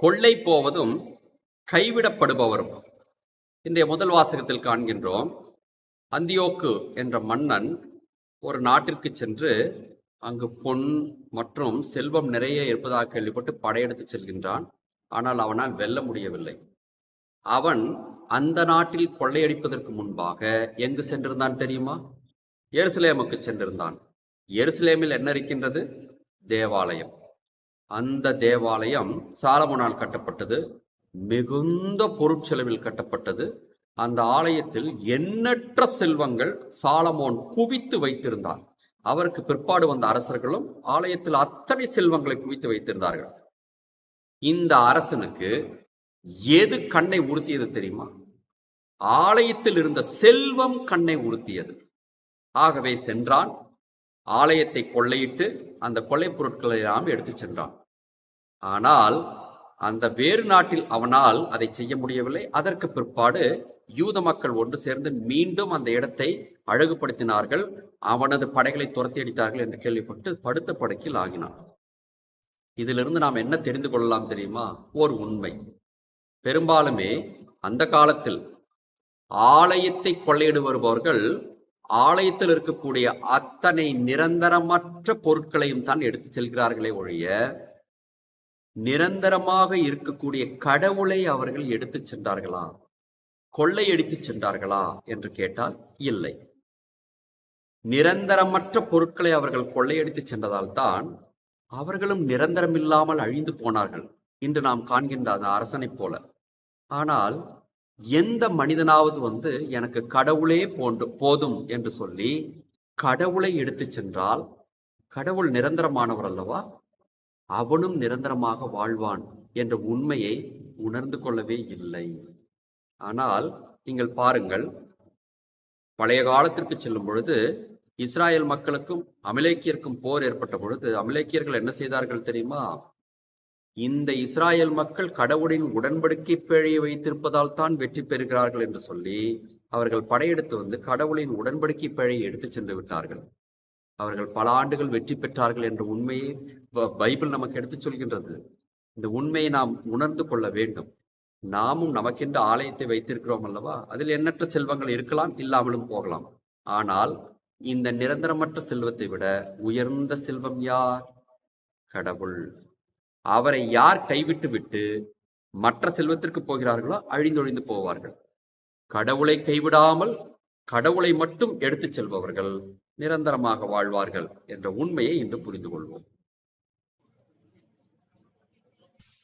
கொள்ளை போவதும் கைவிடப்படுபவரும். இன்றைய முதல் வாசகத்தில் காண்கின்றோம் அந்தியோக்கு என்ற மன்னன் ஒரு நாட்டிற்கு சென்று அங்கு பொன் மற்றும் செல்வம் நிறைய இருப்பதாக கேள்விப்பட்டு படையெடுத்து செல்கின்றான். ஆனால் அவனால் வெல்ல முடியவில்லை. அவன் அந்த நாட்டில் கொள்ளையடிப்பதற்கு முன்பாக எங்கு சென்றிருந்தான் தெரியுமா? எருசலேமுக்கு சென்றிருந்தான். எருசலேமில் என்ன இருக்கின்றது? தேவாலயம். அந்த தேவாலயம் சாலமனால் கட்டப்பட்டது மிகுந்த பொருட்செலவில் கட்டப்பட்டது. அந்த ஆலயத்தில் எண்ணற்ற செல்வங்கள் சாலமோன் குவித்து வைத்திருந்தார். அவருக்கு பிற்பாடு வந்த அரசர்களும் ஆலயத்தில் அத்தனை செல்வங்களை குவித்து வைத்திருந்தார்கள். இந்த அரசனுக்கு எது கண்ணை உறுத்தியது தெரியுமா? ஆலயத்தில் இருந்த செல்வம் கண்ணை உறுத்தியது. ஆகவே சென்றான் ஆலயத்தை கொள்ளையிட்டு அந்த கொள்ளை பொருட்களை எல்லாம் எடுத்து சென்றான். ஆனால் அந்த வேறு நாட்டில் அவனால் அதை செய்ய முடியவில்லை. அதற்கு பிற்பாடு யூத மக்கள் ஒன்று சேர்ந்து மீண்டும் அந்த இடத்தை அழகுபடுத்தினார்கள். அவனது படைகளை துரத்தி அடித்தார்கள் என்று கேள்விப்பட்டு படுத்த படுக்கையில் ஆகினான். இதிலிருந்து நாம் என்ன தெரிந்து கொள்ளலாம் தெரியுமா? ஒரு உண்மை. பெரும்பாலுமே அந்த காலத்தில் ஆலயத்தை கொள்ளையிடு வருபவர்கள் ஆலயத்தில் இருக்கக்கூடிய அத்தனை நிரந்தரமற்ற பொருட்களையும் தான் எடுத்து செல்கிறார்களே ஒழிய நிரந்தரமாக இருக்கக்கூடிய கடவுளை அவர்கள் எடுத்து சென்றார்களா? கொள்ளையடித்துச் சென்றார்களா? என்று கேட்டால் இல்லை. நிரந்தரமற்ற பொருட்களை அவர்கள் கொள்ளையடித்துச் சென்றதால் தான் அவர்களும் நிரந்தரமில்லாமல் அழிந்து போனார்கள். இன்று நாம் காண்கின்ற அந்த அரசனைப் போல. ஆனால் எந்த மனிதனாவது வந்து எனக்கு கடவுளே போன்று போதும் என்று சொல்லி கடவுளை எடுத்துச் சென்றால் கடவுள் நிரந்தரமானவர் அல்லவா? அவனும் நிரந்தரமாக வாழ்வான் என்ற உண்மையை உணர்ந்து கொள்ளவே இல்லை. ஆனால் நீங்கள் பாருங்கள் பழைய காலத்திற்கு செல்லும் பொழுது இஸ்ராயல் மக்களுக்கும் அமலேக்கியருக்கும் போர் ஏற்பட்ட பொழுது அமலேக்கியர்கள் என்ன செய்தார்கள் தெரியுமா? இந்த இஸ்ராயல் மக்கள் கடவுளின் உடன்படிக்கை பேழையை வைத்திருப்பதால் தான் வெற்றி பெறுகிறார்கள் என்று சொல்லி அவர்கள் படையெடுத்து வந்து கடவுளின் உடன்படிக்கை பேழையை எடுத்து சென்று விட்டார்கள். அவர்கள் பல ஆண்டுகள் வெற்றி பெற்றார்கள் என்ற உண்மையை ப- பைபிள் நமக்கு எடுத்து சொல்கின்றது. இந்த உண்மையை நாம் உணர்ந்து கொள்ள வேண்டும். நாமும் நமக்கென்று ஆலயத்தை வைத்திருக்கிறோம் அல்லவா? அதில் எண்ணற்ற செல்வங்கள் இருக்கலாம் இல்லாமலும் போகலாம். ஆனால் இந்த நிரந்தரமற்ற செல்வத்தை விட உயர்ந்த செல்வம் யார்? கடவுள். அவரை யார் கைவிட்டு விட்டு மற்ற செல்வத்திற்கு போகிறார்களோ அழிந்தொழிந்து போவார்கள். கடவுளை கைவிடாமல் கடவுளை மட்டும் எடுத்துச் செல்பவர்கள் நிரந்தரமாக வாழ்வார்கள் என்ற உண்மையை இன்று புரிந்து கொள்வோம்